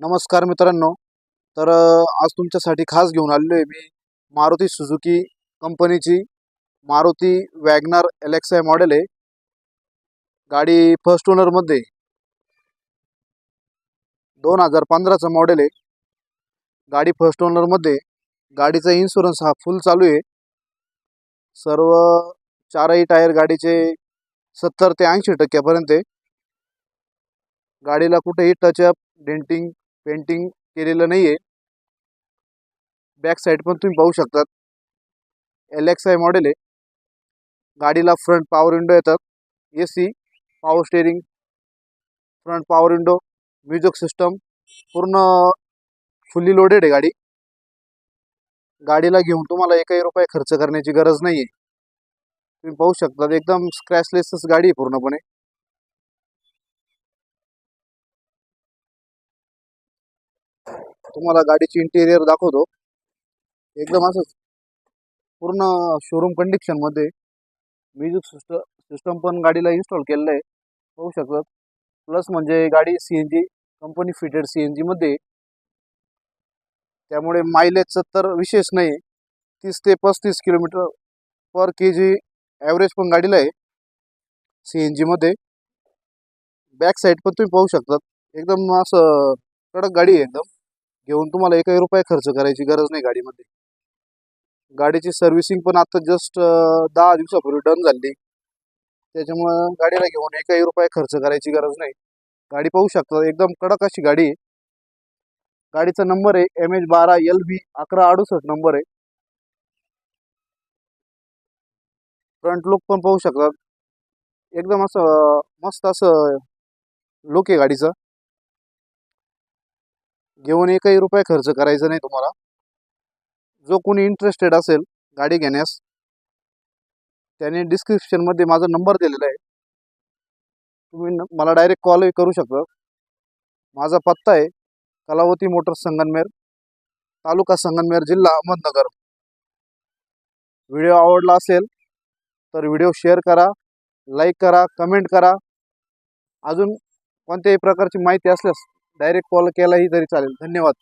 नमस्कार मित्रांनो. तर आज तुमच्यासाठी खास घेऊन आलेलो आहे मी मारुती सुझुकी कंपनीची मारुती वॅगनार एल मॉडेल आहे. गाडी फर्स्ट ओनरमध्ये दोन हजार पंधराचं मॉडेल आहे. गाडी फर्स्ट ओनरमध्ये गाडीचा इन्शुरन्स हा फुल चालू आहे. सर्व चारही टायर गाडीचे सत्तर ते ऐंशी टक्क्यापर्यंत आहे. गाडीला कुठेही टचअप डेंटिंग पेंटिंग केलेलं नाही आहे बॅक साईड पण तुम्ही पाहू शकतात. एल एक्स आय मॉडेल आहे. गाडीला फ्रंट पॉवर विंडो येतात. A C power steering front power window music system पूर्ण फुल्ली लोडेड आहे गाडी. गाडीला घेऊन तुम्हाला एकही रुपये खर्च करण्याची गरज नाही आहे तुम्ही पाहू शकता एकदम स्क्रॅचलेसच गाडी आहे पूर्णपणे. तुम्हाला गाडीची इंटेरियर दाखवतो. एकदम असंच पूर्ण शोरूम कंडिशनमध्ये म्युझिक सिस्टम सिस्टम पण गाडीला इन्स्टॉल केलेलं आहे. पाहू शकतात प्लस म्हणजे गाडी C N G company fitted C N जीमध्ये त्यामुळे मायलेजचं तर विशेष नाही तीस ते पस्तीस किलोमीटर पर के जी ॲव्हरेज पण गाडीला आहे. सी एन जीमध्ये बॅक साईड पण तुम्ही पाहू शकतात एकदम असं कडक गाडी आहे एकदम. घेऊन तुम्हाला एकही रुपये खर्च करायची गरज नाही गाडीमध्ये. गाडीची सर्व्हिसिंग पण आता जस्ट दहा दिवसापूर्वी डन झाली. त्याच्यामुळं गाडीला घेऊन एकही रुपये खर्च करायची गरज नाही. गाडी पाहू शकता एकदम कडक अशी गाडी आहे. गाडीचा नंबर आहे एम एच बारा एल बी अकरा अडुसष्ट नंबर आहे. फ्रंट लुक पण पाहू शकतात एकदम असं मस्त असं लुक आहे गाडीचं. घेऊन एकही रुपये खर्च करायचा नाही तुम्हाला. जो कोणी इंटरेस्टेड असेल गाडी घेण्यास त्याने डिस्क्रिप्शनमध्ये माझा नंबर दिलेला आहे. तुम्ही न- मला डायरेक्ट कॉलही करू शकता. माझा पत्ता आहे कलावती मोटर संगनमेर तालुका संगनमेर जिल्हा अहमदनगर. व्हिडिओ आवडला असेल तर व्हिडिओ शेअर करा लाईक करा कमेंट करा. अजून कोणत्याही प्रकारची माहिती असल्यास डायरेक्ट कॉल केलाही तरी चालेल. धन्यवाद.